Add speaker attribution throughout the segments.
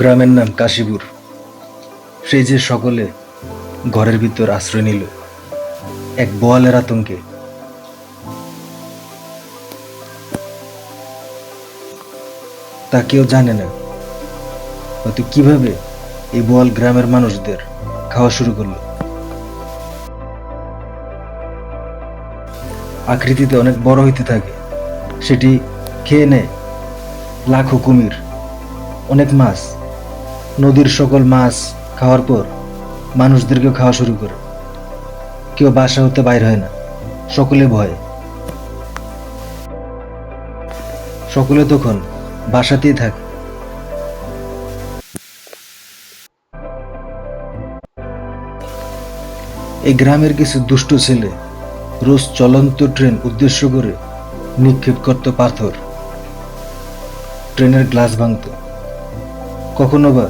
Speaker 1: গ্রামের নাম কাশীপুর। সেই যে সকলে ঘরের ভিতর আশ্রয় নিল, এক বোয়ালের আতঙ্কে। তা কেউ জানে না, হয়তো কীভাবে এই বোয়াল গ্রামের মানুষদের খাওয়া শুরু করল। আকৃতিতে অনেক বড় হইতে থাকে। সেটি খেয়ে নেয় লাখো কুমির, অনেক মাছ নদীর সকল মাছ খাওয়ার পর মানুষদেরকেও খাওয়া শুরু করে। কেউ বাসা হতে বাইর হয় না। সকলে ভয়। সকলে তখন বাসাতেই থাকে। এই গ্রামের কিছু দুষ্ট ছেলে রোজ চলন্ত ট্রেন উদ্দেশ্য করে নিক্ষেপ করত পাথর। ট্রেনের গ্লাস ভাঙত। কখনো বা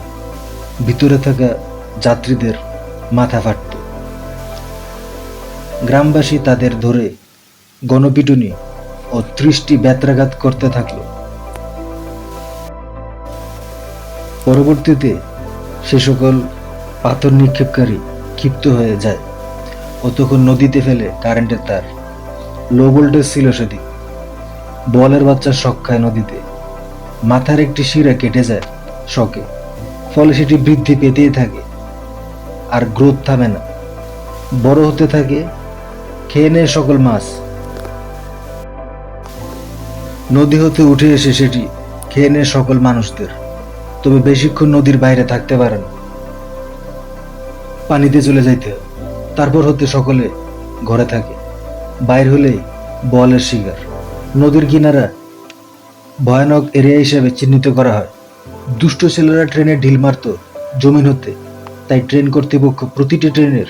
Speaker 1: ভিতরে থাকা যাত্রীদের মাথা ফাটত। গ্রামবাসী তাদের ধরে গণপিটুনি ও ত্রিশটি ব্যত্রাঘাত করতে থাকল। পরবর্তীতে সে সকল পাথর নিক্ষেপকারী ক্ষিপ্ত হয়ে যায় ও তখন নদীতে ফেলে কারেন্টের তার। লো ভোল্টেজ ছিল সেদিক বলের বাচ্চা শখ খায় নদীতে। মাথার একটি শিরা কেটে যায় শকে। ফলে সেটি বৃদ্ধি পেতেই থাকে। আর গ্রোথ থামে না। বড় হতে থাকে খেয়ে নেয় সকল মাছ। নদী হতে উঠে এসে সেটি খেয়ে নেয় সকল মানুষদের। তবে বেশিক্ষণ নদীর বাইরে থাকতে পারে না। পানিতে চলে যাইতে তারপর হতে সকলে ঘরে থাকে। বাইর হলেই বলের শিকার। নদীর কিনারা ভয়ানক এরিয়া হিসেবে চিহ্নিত করা হয়। দুষ্ট ছেলেরা ট্রেনে ঢিল মারত জমিন হতে। তাই ট্রেন কর্তৃপক্ষ প্রতিটি ট্রেনের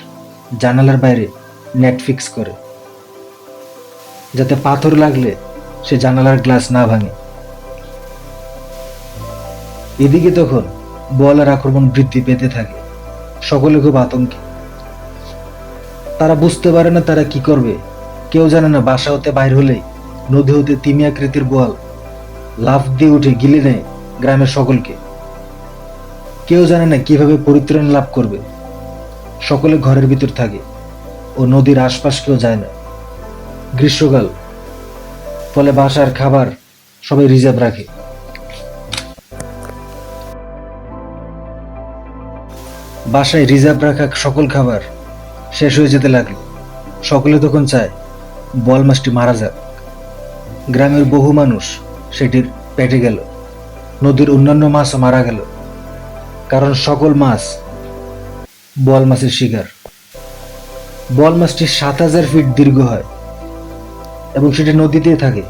Speaker 1: জানালার বাইরে নেট ফিক্স করে। যাতে পাথর লাগলে সে জানালার গ্লাস না ভাঙে। এদিকে তখন বলের আক্রমণ বৃদ্ধি পেতে থাকে। সকলে খুব আতঙ্কে। তারা বুঝতে পারে না তারা কি করবে। কেউ জানে না বাসা হতে বাইর হলেই নদী হতে তিমি আকৃতির বোয়াল লাফ দিয়ে উঠে গিলে নেয় গ্রামের সকলকে। কেউ জানে না কীভাবে পরিত্রাণ লাভ করবে। সকলে ঘরের ভিতর থাকে ও নদীর আশপাশ কেউ যায় না। গ্রীষ্মকাল, ফলে বাসার খাবার সবাই রিজার্ভ রাখে। বাসায় রিজার্ভ রাখা সকল খাবার শেষ হয়ে যেতে লাগল। সকলে তখন চায়, বল মাছটি মারা যাক। গ্রামের বহু মানুষ সেটির পেটে গেল। নদীর অন্যান্য মাছও মারা গেল। কারণ সকল মাছ বল মাছের শিকার। বল মাছটি সাত হাজার ফিট দীর্ঘ হয় এবং সেটি নদীতেই থাকে।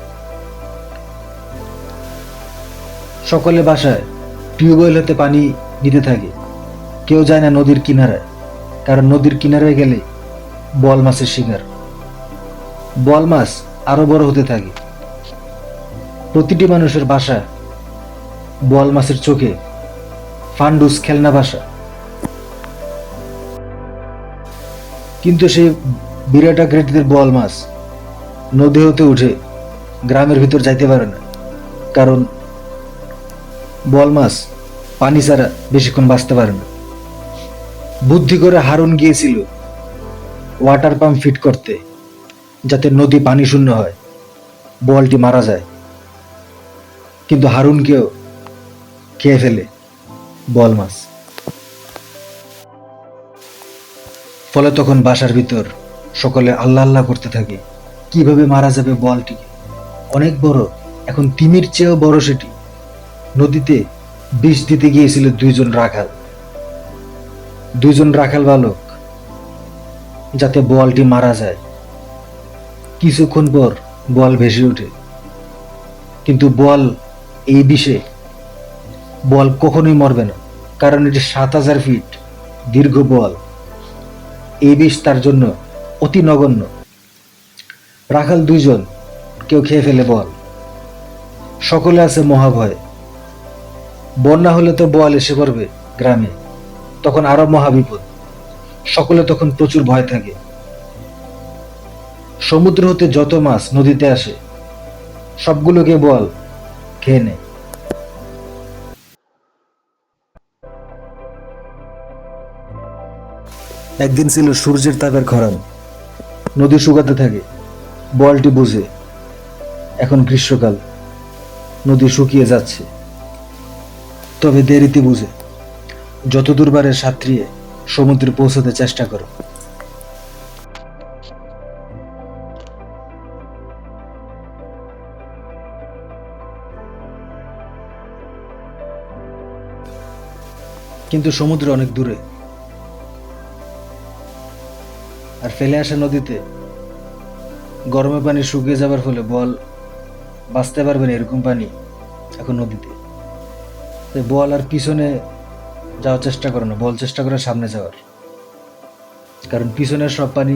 Speaker 1: সকলে বাসায় টিউবওয়েল হতে পানি নিতে থাকে। কেউ যায় না নদীর কিনারায়, কারণ নদীর কিনারায় গেলে বল মাছের শিকার। বল মাছ আরও বড় হতে থাকে। প্রতিটি মানুষের বাসা বল মাছের চোখে ফান্ডুস খেলনা বাসা কিন্তু সেই বিরাট আকৃতির বল মাছ নদী হতে উঠে গ্রামের ভিতর যাইতে পারে না। কারণ বল মাছ পানি ছাড়া বেশিক্ষণ বাঁচতে পারে না। বুদ্ধি করে হারুন গিয়েছিল ওয়াটার পাম্প ফিট করতে, যাতে নদী পানি শূন্য হয় বলটি মারা যায়। কিন্তু হারুনকেও খেয়ে ফেলে। বল মাছ। ফলে তখন বাসার ভিতর সকলে আল্লাহ আল্লাহ করতে থাকে। কীভাবে মারা যাবে বলটিকে অনেক বড়, এখন তিমির চেয়েও বড় সেটি। নদীতে বিষ দিতে গিয়েছিল দুইজন রাখাল। দুইজন রাখাল বালক, যাতে বলটি মারা যায়। কিছুক্ষণ পর বল ভেসে ওঠে। কিন্তু বল এই বিষে বল কখনোই মরবে না, কারণ এটি সাত হাজার ফিট দীর্ঘ বল। এই বিষ তার জন্য অতি নগণ্য। রাখাল দুইজন কেউ খেয়ে ফেলে বল। সকলে আছে মহাভয়। বন্যা হলে তো বল এসে পড়বে গ্রামে, তখন আরও মহাবিপদ। সকলে তখন প্রচুর ভয় থাকে। সমুদ্র হতে যত মাছ নদীতে আসে, সবগুলোকে বল খেয়ে নেয়। একদিন ছিল সূর্যের তাপের খরান নদী শুকাতে থাকে, বলটি বুঝে, এখন গ্রীষ্মকাল, নদী শুকিয়ে যাচ্ছে। তবে দেরিতে বুঝে যত দূরবারে সাঁতরিয়ে সমুদ্রে পৌঁছাতে চেষ্টা করো। কিন্তু সমুদ্র অনেক দূরে। আর ফেলে আসে নদীতে। গরমে পানি শুকিয়ে যাবার ফলে বল বাঁচতে পারবে না এরকম পানি এখন নদীতে। বল আর পিছনে যাওয়ার চেষ্টা করে না, বল চেষ্টা করে সামনে যাওয়ার। কারণ পিছনের সব পানি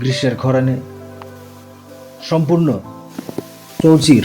Speaker 1: গ্রীষ্মের খরানে সম্পূর্ণ চৌচির।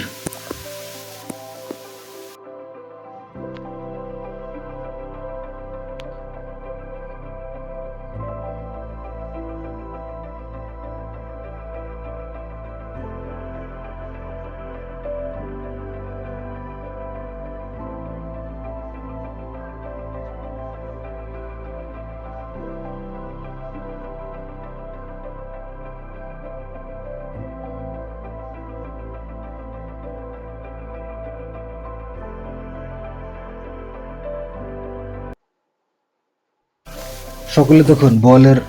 Speaker 1: সকলে তখন বলের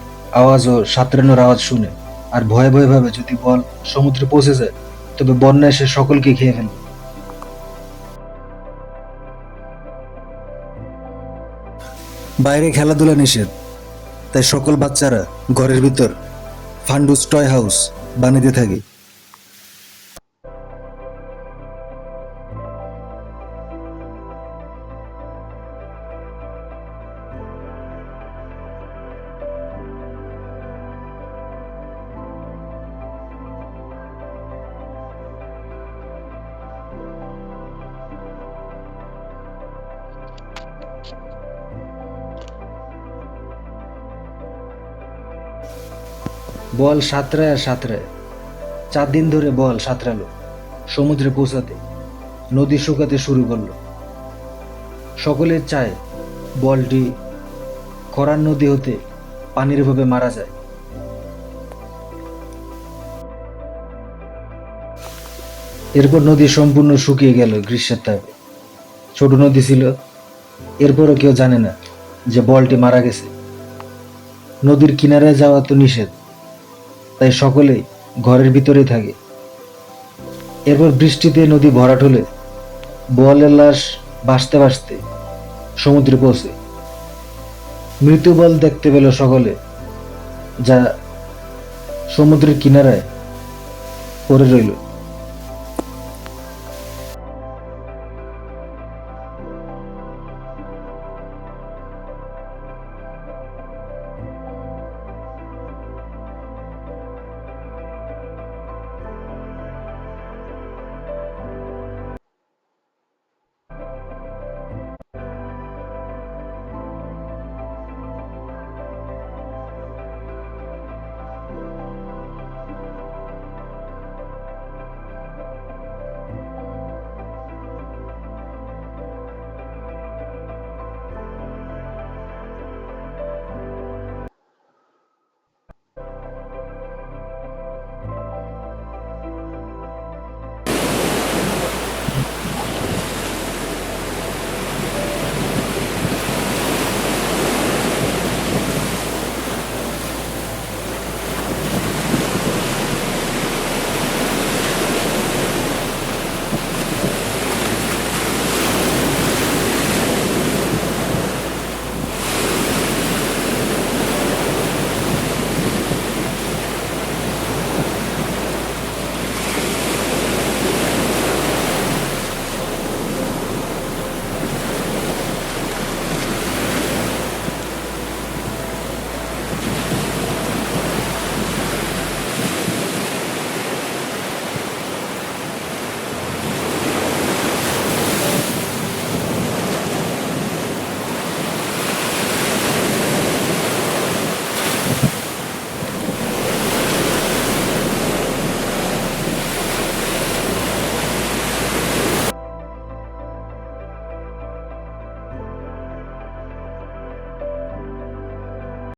Speaker 1: আওয়াজ ও সাঁতরানোর আওয়াজ শুনে, আর ভয়ে ভয়ে ভাবে যদি বল সমুদ্রে পৌঁছে যায়, তবে বন্যা এসে সকলকে খেয়ে ফেলবে। বাইরে খেলাধুলা নিষেধ, তাই সকল বাচ্চারা ঘরের ভিতর ফান্ডুস টয় হাউস বানাতে থাকে। বল সাঁতরায় আর সাঁতরায় চার দিন ধরে বল সাঁতরালো, সমুদ্রে পৌঁছাতে, নদী শুকাতে শুরু করল। সকলের চায় বলটি খরার নদী হতে পানির ভাবে মারা যায়। এরপর নদী সম্পূর্ণ শুকিয়ে গেল গ্রীষ্মের তাপে। ছোট নদী ছিল, এরপরও কেউ জানে না যে বলটি মারা গেছে। নদীর কিনারায় যাওয়া তো নিষেধ তাই সকলে ঘরের ভিতরে থাকে। এরপর বৃষ্টিতে নদী ভরাট হলে বলের লাশ ভাসতে ভাসতে সমুদ্রে পৌঁছে। মৃত্যু বল দেখতে পেল সকলে, যা সমুদ্রের কিনারায় পড়ে রইল।